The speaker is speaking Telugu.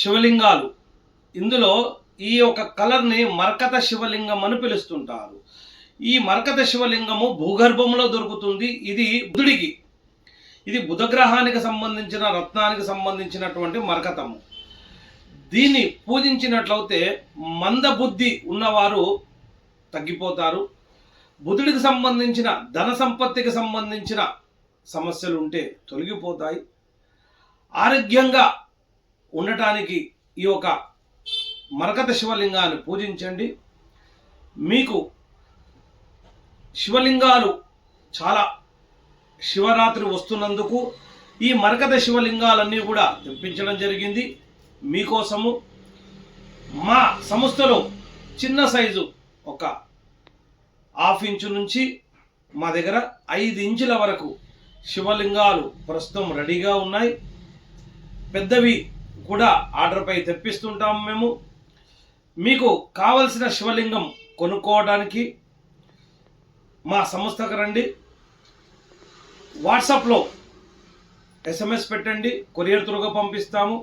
శివలింగాలు. ఇందులో ఈ యొక్క కలర్ని మరకత శివలింగం అని పిలుస్తుంటారు. ఈ మరకత శివలింగము భూగర్భంలో దొరుకుతుంది. ఇది బుధుడికి. ఇది బుధగ్రహానికి సంబంధించిన రత్నానికి సంబంధించినటువంటి మరకతము. దీన్ని పూజించినట్లయితే మందబుద్ధి ఉన్నవారు తగ్గిపోతారు. బుధుడికి సంబంధించిన ధన సంపత్తికి సంబంధించిన సమస్యలు ఉంటే తొలగిపోతాయి. ఆరోగ్యంగా ఉండటానికి ఈ యొక్క మరకత శివలింగాన్ని పూజించండి. మీకు శివలింగాలు చాలా శివరాత్రి వస్తున్నందుకు ఈ మరకత శివలింగాలన్నీ కూడా తెప్పించడం జరిగింది. మీకోసము మా సంస్థలో చిన్న సైజు ఒక హాఫ్ ఇంచు నుంచి మా దగ్గర ఐదు ఇంచుల వరకు శివలింగాలు ప్రస్తుతం రెడీగా ఉన్నాయి. పెద్దవి కూడా ఆర్డర్పై తెప్పిస్తుంటాము మేము. మీకు కావలసిన శివలింగం కొనుక్కోవడానికి మా సంస్థకు రండి. వాట్సాప్లో ఎస్ఎంఎస్ పెట్టండి. కొరియర్ త్రూగా పంపిస్తాము.